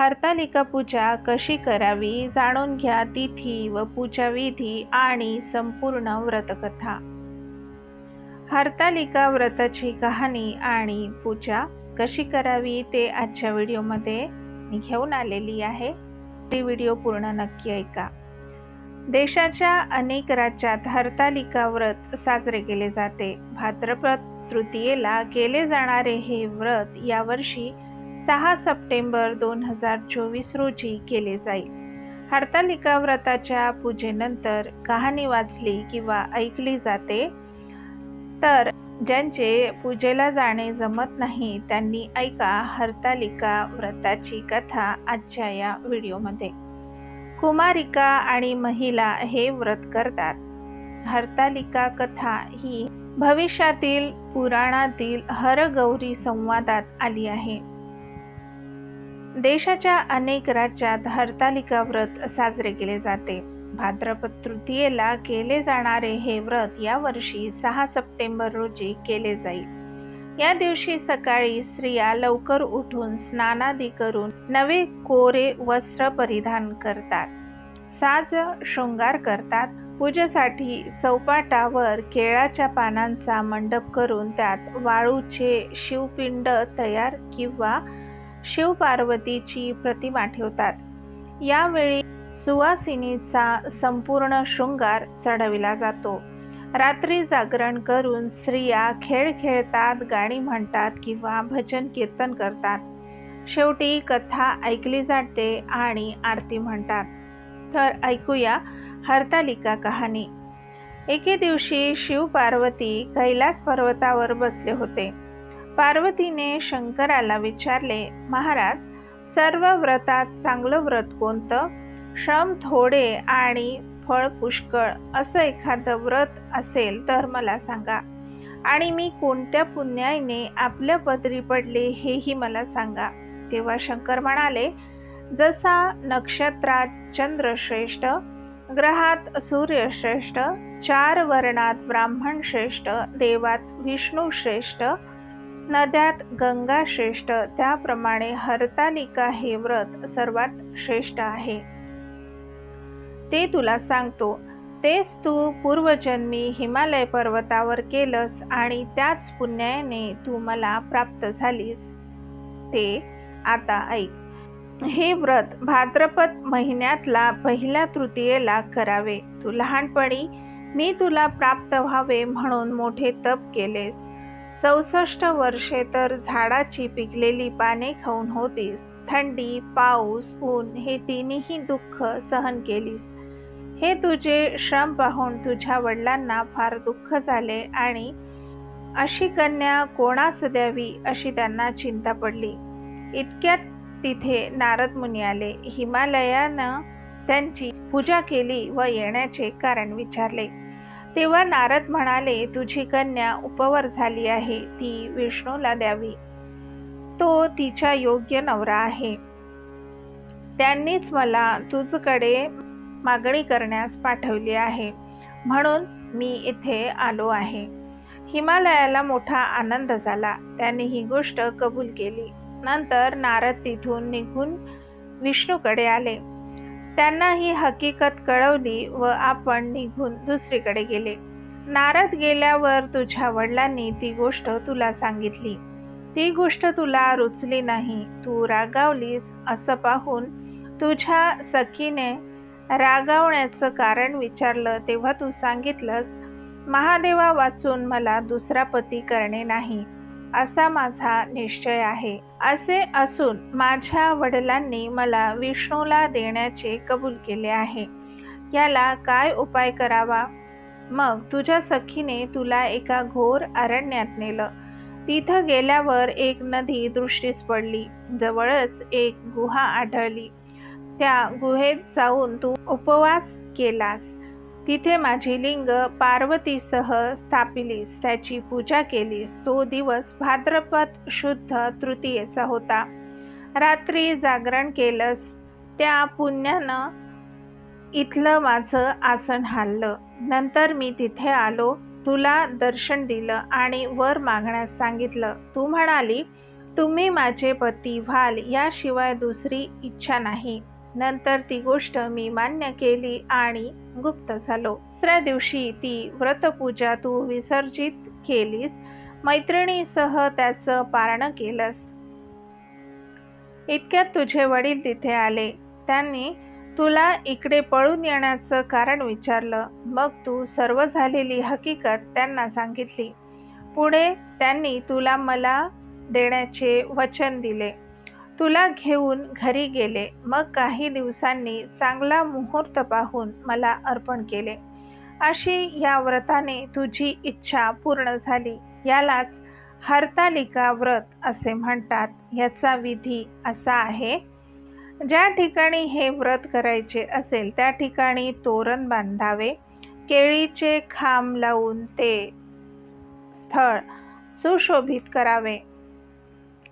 हरतालिका पूजा कशी करावी जाणून घ्या तिथी व पूजा विधी आणि संपूर्ण व्रतकथा. हरतालिका व्रताची कहाणी आणि पूजा कशी करावी ते आजच्या व्हिडिओमध्ये मी घेऊन आलेली आहे. ती व्हिडिओ पूर्ण नक्की ऐका. देशाच्या अनेक राज्यात हरतालिका व्रत साजरे केले जाते. भाद्रपद तृतीयेला केले जाणारे हे व्रत यावर्षी सहा सप्टेंबर दोन हजार चोवीस रोजी केले जाईल. हरतालिका व्रताच्या पूजेनंतर कहाणी वाचली किंवा ऐकली जाते तर ज्यांचे पूजेला जाणे जमत नाही त्यांनी ऐका हरतालिका व्रताची कथा आजच्या या व्हिडिओमध्ये. कुमारिका आणि महिला हे व्रत करतात. हरतालिका कथा ही भविष्यातील पुराणातील हरगौरी संवादात आली आहे. देशाच्या अनेक राज्यात हरतालिका व्रत साजरे केले जाते. भाद्रपद तृतीयेला केले जाणारे हे व्रत यावर्षी सहा सप्टेंबर रोजी केले जाईल. या दिवशी सकाळी स्त्रिया लवकर उठून स्नानादी करून नवे कोरे वस्त्र परिधान करतात. साज शृंगार करतात. पूजेसाठी चौपाटावर केळाच्या पानांचा मंडप करून त्यात वाळूचे शिवपिंड तयार किंवा शिवपार्वतीची प्रतिमा ठेवतात. यावेळी सुवासिनीचा संपूर्ण शृंगार चढविला जातो. रात्री जागरण करून स्त्रिया खेळ खेळतात गाणी म्हणतात किंवा भजन कीर्तन करतात. शेवटी कथा ऐकली जाते आणि आरती म्हणतात. तर ऐकूया हरतालिका कहाणी. एके दिवशी शिव पार्वती कैलास पर्वतावर बसले होते. पार्वतीने शंकराला विचारले महाराज सर्व व्रतात चांगलं व्रत कोणतं? श्रम थोडे आणि फळ पुष्कळ असं एखादं व्रत असेल तर मला सांगा. आणि मी कोणत्या पुण्याईने आपल्या पदरी पडले हेही मला सांगा. तेव्हा शंकर म्हणाले जसा नक्षत्रात चंद्र श्रेष्ठ ग्रहात सूर्य श्रेष्ठ चार वर्णात ब्राह्मण श्रेष्ठ देवात विष्णू श्रेष्ठ नद्यात गंगा श्रेष्ठ त्याप्रमाणे हरतालिका हे व्रत सर्वात श्रेष्ठ आहे. ते तुला सांगतो तेच तू पूर्वजन्मी हिमालय पर्वतावर केलंस आणि त्याच पुण्याने तू मला प्राप्त झालीस. ते आता ऐक. हे व्रत भाद्रपद महिन्यातला पहिल्या तृतीयेला करावे. तू लहानपणी मी तुला प्राप्त व्हावे म्हणून मोठे तप केलेस. चौसष्ट वर्षे तर झाडाची पिकलेली पाने खाऊन होतीस. थंडी पाऊस ऊन हे तिन्ही दुःख सहन केलीस. हे तुझे श्रम पाहून तुझ्या वडिलांना फार दुःख झाले आणि अशी कन्या कोणास द्यावी अशी त्यांना चिंता पडली. इतक्यात तिथे नारद मुनी आले. हिमालयानं त्यांची पूजा केली व येण्याचे कारण विचारले. तेव्हा नारद म्हणाले तुझी कन्या उपवर झाली आहे ती विष्णूला द्यावी. तो तिचा योग्य नवरा आहे. त्यांनीच मला तुझकडे मागणी करण्यास पाठवली आहे. म्हणून मी इथे आलो आहे. हिमालयाला मोठा आनंद झाला. त्यांनी ही गोष्ट कबूल केली. नंतर नारद तिथून निघून विष्णूकडे आले. त्यांना ही हकीकत कळवली व आपण निघून दुसरीकडे गेले. नारद गेल्यावर तुझ्या वडिलांनी ती गोष्ट तुला सांगितली. ती गोष्ट तुला रुचली नाही. तू रागावलीस असं पाहून तुझ्या सखीने रागावण्याचं कारण विचारलं तेव्हा तू सांगितलंस महादेवा वाचून मला दुसरा पती करणे नाही. असा माझा निश्चय आहे. असे असून माझ्या वडिलांनी मला विष्णूला देण्याचे कबूल केले आहे. याला काय उपाय करावा? मग तुझ्या सखीने तुला एका घोर अरण्यात नेलं. तिथं गेल्यावर एक नदी दृष्टीस पडली. जवळच एक गुहा आढळली. त्या गुहेत जाऊन तू उपवास केलास. तिथे माझी लिंग पार्वतीसह स्थापिलीस त्याची पूजा केलीस. तो दिवस भाद्रपद शुद्ध तृतीयेचा होता. रात्री जागरण केलंस त्या पुण्यानं इथलं माझं आसन हाललं नंतर मी तिथे आलो तुला दर्शन दिलं आणि वर मागण्यास सांगितलं. तू म्हणाली तुम्ही माझे पती व्हाल याशिवाय दुसरी इच्छा नाही. नंतर ती गोष्ट मी मान्य केली आणि गुप्त झालो. दुसऱ्या दिवशी ती व्रतपूजा तू विसर्जित केलीस मैत्रिणीसह त्याचं पारण केलंस. इतक्यात तुझे वडील तिथे आले. त्यांनी तुला इकडे पळून येण्याचं कारण विचारलं. मग तू सर्व झालेली हकीकत त्यांना सांगितली. पुढे त्यांनी तुला मला देण्याचे वचन दिले. तुला घेऊन घरी गेले. मग काही दिवसांनी चांगला मुहूर्त पाहून मला अर्पण केले. अशी या व्रताने तुझी इच्छा पूर्ण झाली. यालाच हरतालिका व्रत असे म्हणतात. याचा विधी असा आहे ज्या ठिकाणी हे व्रत करायचे असेल त्या ठिकाणी तोरण बांधावे. केळीचे खांब लावून ते स्थळ सुशोभित करावे.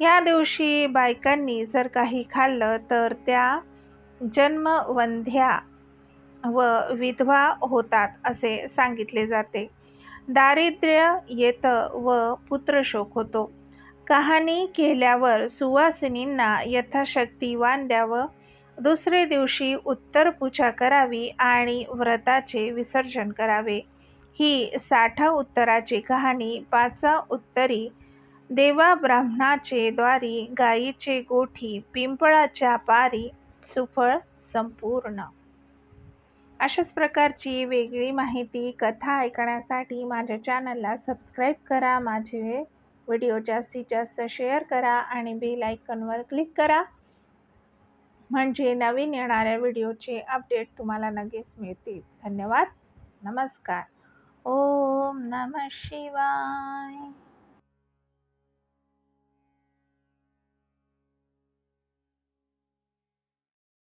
या दिवशी बायकांनी जर काही खाल्लं तर त्या जन्मवंध्या व विधवा होतात असे सांगितले जाते. दारिद्र्य येतं व पुत्रशोक होतो. कहाणी केल्यावर सुवासिनींना यथाशक्ती वान द्यावं दुसरे दिवशी उत्तर पूजा करावी आणि व्रताचे विसर्जन करावे. ही साठा उत्तराची कहाणी पाचा उत्तरी देवा ब्राह्मणाचे द्वारी गायीचे गोठी पिंपळाच्या पारी सुफळ संपूर्ण. अशाच प्रकारची वेगळी माहिती कथा ऐकण्यासाठी माझ्या चॅनलला सबस्क्राईब करा माझे व्हिडिओ जास्तीत जास्त शेअर करा आणि बेल आयकॉनवर क्लिक करा. म्हणजे नवीन येणाऱ्या व्हिडिओचे अपडेट तुम्हाला लगेच मिळतील. धन्यवाद. नमस्कार. ओम नम शिवाय.